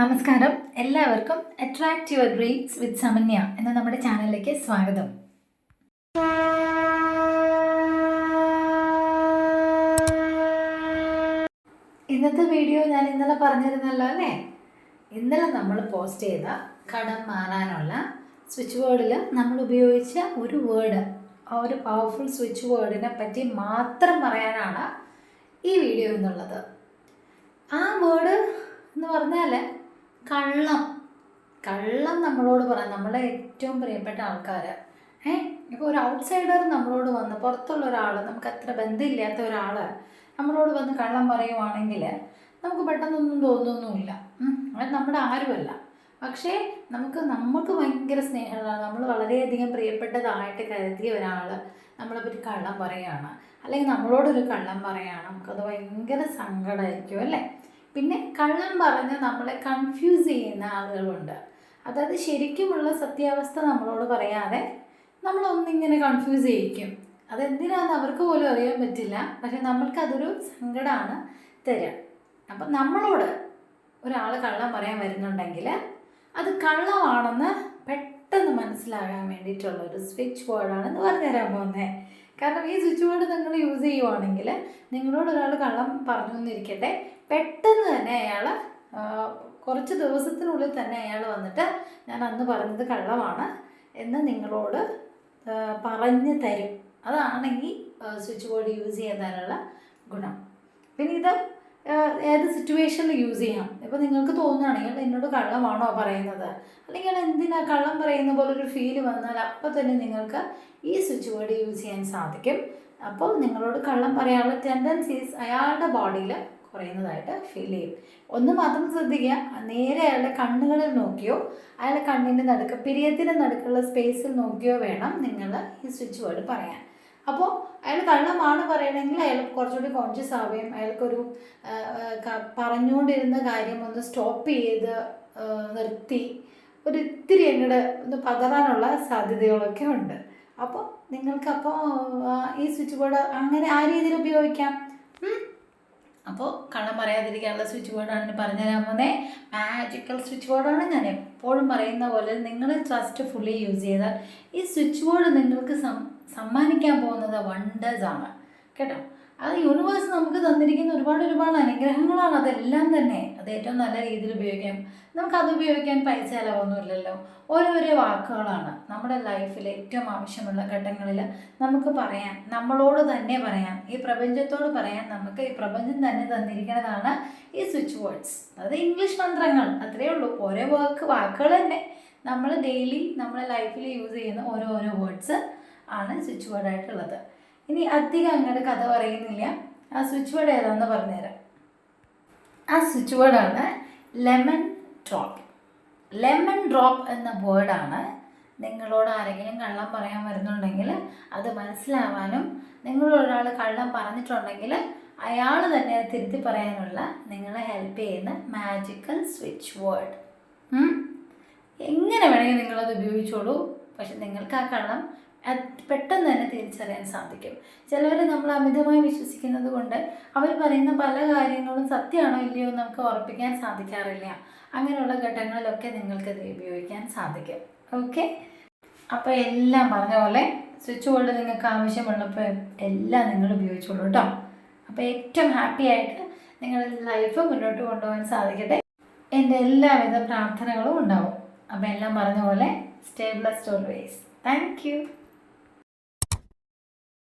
നമസ്കാരം. എല്ലാവർക്കും attract your dreams with Samanya എന്ന നമ്മുടെ ചാനലിലേക്ക് സ്വാഗതം. ഇന്നത്തെ വീഡിയോ ഞാൻ ഇന്നലെ പറഞ്ഞിരുന്നല്ലോ അല്ലേ? ഇന്നലെ നമ്മൾ പോസ്റ്റ് ചെയ്ത കടം മാറാനുള്ള സ്വിച്ച് ബോർഡിൽ നമ്മൾ ഉപയോഗിച്ച ഒരു വേർഡ് ആ ഒരു പവർഫുൾ സ്വിച്ച് ബോർഡിനെ പറ്റി മാത്രം പറയാനാണ് ഈ വീഡിയോ എന്നുള്ളത്. ആ വേർഡ് എന്ന് പറഞ്ഞാൽ കള്ളം. കള്ളം നമ്മളോട് പറയാം നമ്മളെ ഏറ്റവും പ്രിയപ്പെട്ട ആൾക്കാർ ഏ ഇപ്പോൾ ഒരു ഔട്ട്സൈഡർ നമ്മളോട് വന്ന് പുറത്തുള്ള ഒരാൾ നമുക്ക് അത്ര ബന്ധമില്ലാത്ത ഒരാൾ നമ്മളോട് വന്ന് കള്ളം പറയുവാണെങ്കിൽ നമുക്ക് പെട്ടെന്നൊന്നും തോന്നുന്നൊന്നുമില്ല. അത് നമ്മുടെ ആരുമല്ല. പക്ഷേ നമുക്ക് നമുക്ക് ഭയങ്കര സ്നേഹമാണ് നമ്മൾ വളരെയധികം പ്രിയപ്പെട്ടതായിട്ട് കരുതിയ ഒരാൾ നമ്മളെ പറ്റി കള്ളം പറയുകയാണ്. അല്ലെങ്കിൽ നമ്മളോടൊരു കള്ളം പറയുകയാണ്. നമുക്കത് ഭയങ്കര സങ്കടമായിരിക്കും അല്ലേ? പിന്നെ കള്ളം പറഞ്ഞ് നമ്മളെ കൺഫ്യൂസ് ചെയ്യുന്ന ആളുകളുണ്ട്. അതായത് ശരിക്കുമുള്ള സത്യാവസ്ഥ നമ്മളോട് പറയാതെ നമ്മളൊന്നിങ്ങനെ കൺഫ്യൂസ് ചെയ്യിക്കും. അതെന്തിനാന്ന് അവർക്ക് പോലും അറിയാൻ പറ്റില്ല. പക്ഷെ നമ്മൾക്കതൊരു സങ്കടമാണ് തരിക അപ്പം നമ്മളോട് ഒരാൾ കള്ളം പറയാൻ വരുന്നുണ്ടെങ്കിൽ അത് കള്ളമാണെന്ന് പെട്ടെന്ന് മനസ്സിലാകാൻ വേണ്ടിയിട്ടുള്ളൊരു സ്വിച്ച് ബോർഡാണെന്ന് പറഞ്ഞുതരാൻ പോകുന്നത് കാരണം ഈ സ്വിച്ച് ബോർഡ് നിങ്ങൾ യൂസ് ചെയ്യുവാണെങ്കിൽ നിങ്ങളോട് ഒരാൾ കള്ളം പറഞ്ഞു എന്നിരിക്കട്ടെ പെട്ടെന്ന് തന്നെ അയാൾ കുറച്ച് ദിവസത്തിനുള്ളിൽ തന്നെ അയാൾ വന്നിട്ട് ഞാൻ അന്ന് പറഞ്ഞത് കള്ളമാണ് എന്ന് നിങ്ങളോട് പറഞ്ഞു തരും. അതാണെങ്കിൽ സ്വിച്ച് ബോർഡ് യൂസ് ചെയ്യുന്നതിനുള്ള ഗുണം. സിറ്റുവേഷനിൽ യൂസ് ചെയ്യാം. ഇപ്പോൾ നിങ്ങൾക്ക് തോന്നുകയാണെങ്കിൽ എന്നോട് കള്ളമാണോ പറയുന്നത്? അല്ലെങ്കിൽ എന്തിനാ കള്ളം പറയുന്ന പോലെ ഒരു ഫീൽ വന്നാൽ അപ്പോൾ തന്നെ നിങ്ങൾക്ക് ഈ സ്വിച്ച് ബോർഡ് യൂസ് ചെയ്യാൻ സാധിക്കും. അപ്പോൾ നിങ്ങളോട് കള്ളം പറയാനുള്ള ടെൻഡൻസീസ് അയാളുടെ ബോഡിയിൽ കുറയുന്നതായിട്ട് ഫീൽ ചെയ്യും. ഒന്ന് മാത്രം ശ്രദ്ധിക്കുക. നേരെ അയാളുടെ കണ്ണുകളിൽ നോക്കിയോ അയാളുടെ കണ്ണിന്റെ നടുക്ക് പിരിയത്തിന്റെ നടുക്കുള്ള സ്പേസിൽ നോക്കിയോ വേണം നിങ്ങൾ ഈ സ്വിച്ച് വേർഡ് പറയാൻ. അപ്പോൾ അയാൾ കള്ളമാണ് പറയണമെങ്കിൽ അയാൾ കുറച്ചുകൂടി കോൺഷ്യസ് ആവുകയും അയാൾക്കൊരു പറഞ്ഞുകൊണ്ടിരുന്ന കാര്യം ഒന്ന് സ്റ്റോപ്പ് ചെയ്ത് നിർത്തി ഒരു ഇത്തിരി അങ്ങോട്ട് ഒന്ന് പതറാനുള്ള സാധ്യതകളൊക്കെ ഉണ്ട് അപ്പോൾ നിങ്ങൾക്കപ്പോൾ ഈ സ്വിച്ച് ബോർഡ് അങ്ങനെ ആ രീതിയിൽ ഉപയോഗിക്കാം. അപ്പോൾ കള്ളം പറയാതിരിക്കാനുള്ള സ്വിച്ച് ബോർഡാണ് പറഞ്ഞു തരാൻ പോകുന്നത് മാജിക്കൽ സ്വിച്ച് ബോർഡാണ് ഞാൻ എപ്പോഴും പറയുന്ന പോലെ നിങ്ങൾ ട്രസ്റ്റ് ഫുള്ളി യൂസ് ചെയ്താൽ ഈ സ്വിച്ച് ബോർഡ് നിങ്ങൾക്ക് സമ്മാനിക്കാൻ പോകുന്നത് വണ്ടേഴ്സാണ് കേട്ടോ? അത് യൂണിവേഴ്സ് നമുക്ക് തന്നിരിക്കുന്ന ഒരുപാട് ഒരുപാട് അനുഗ്രഹങ്ങളാണ് അതെല്ലാം തന്നെ. അത് ഏറ്റവും നല്ല രീതിയിൽ ഉപയോഗിക്കാം നമുക്ക് അത് ഉപയോഗിക്കാൻ പൈസ ചിലവൊന്നുമില്ലല്ലോ. ഓരോരോ വാക്കുകളാണ് നമ്മുടെ ലൈഫിൽ ഏറ്റവും ആവശ്യമുള്ള ഘട്ടങ്ങളിൽ നമുക്ക് പറയാം നമ്മളോട് തന്നെ പറയാം ഈ പ്രപഞ്ചത്തോട് പറയാൻ നമുക്ക് ഈ പ്രപഞ്ചം തന്നെ തന്നിരിക്കുന്നതാണ് ഈ സ്വിച്ച് വേർഡ്സ് അത് ഇംഗ്ലീഷ് മന്ത്രങ്ങൾ അത്രയേ ഉള്ളൂ. ഓരോ വാക്ക് വാക്കുകൾ തന്നെ. നമ്മൾ ഡെയിലി നമ്മുടെ ലൈഫിൽ യൂസ് ചെയ്യുന്ന ഓരോ ഓരോ വേർഡ്സ് ആണ് സ്വിച്ച് വേർഡായിട്ടുള്ളത് ഇനി അധികം അങ്ങോട്ട് കഥ പറയുന്നില്ല. ആ സ്വിച്ച് വേർഡ് ഏതാണെന്ന് പറഞ്ഞുതരാം. ആ സ്വിച്ച് വേർഡാണ് ലെമൺ ഡ്രോപ്പ് ലെമൺ ഡ്രോപ്പ് എന്ന വേർഡാണ് നിങ്ങളോട് ആരെങ്കിലും കള്ളം പറയാൻ വരുന്നുണ്ടെങ്കിൽ അത് മനസ്സിലാവാനും നിങ്ങളൊരാൾ കള്ളം പറഞ്ഞിട്ടുണ്ടെങ്കിൽ അയാൾ തന്നെ അത് തിരുത്തി പറയാനുള്ള നിങ്ങളെ ഹെൽപ്പ് ചെയ്യുന്ന മാജിക്കൽ സ്വിച്ച് വേർഡ് എങ്ങനെ വേണമെങ്കിൽ നിങ്ങളത് ഉപയോഗിച്ചോളൂ. പക്ഷെ നിങ്ങൾക്ക് ആ കള്ളം പെട്ടെന്ന് തന്നെ തിരിച്ചറിയാൻ സാധിക്കും. ചിലവർ നമ്മൾ അമിതമായി വിശ്വസിക്കുന്നത് കൊണ്ട് അവർ പറയുന്ന പല കാര്യങ്ങളും സത്യമാണോ ഇല്ലയോ നമുക്ക് ഉറപ്പിക്കാൻ സാധിക്കാറില്ല. അങ്ങനെയുള്ള ഘട്ടങ്ങളിലൊക്കെ നിങ്ങൾക്കത് ഉപയോഗിക്കാൻ സാധിക്കും. ഓക്കെ? അപ്പോൾ എല്ലാം പറഞ്ഞ പോലെ സ്വിച്ച് ബോർഡ് നിങ്ങൾക്ക് ആവശ്യമുള്ളപ്പോൾ എല്ലാം നിങ്ങൾ ഉപയോഗിച്ചോളൂ കേട്ടോ അപ്പോൾ ഏറ്റവും ഹാപ്പി ആയിട്ട് നിങ്ങളുടെ ലൈഫ് മുന്നോട്ട് കൊണ്ടുപോകാൻ സാധിക്കട്ടെ. എന്റെ എല്ലാവിധ പ്രാർത്ഥനകളും ഉണ്ടാവും. അപ്പോൾ എല്ലാം പറഞ്ഞ പോലെ stay blessed always thank you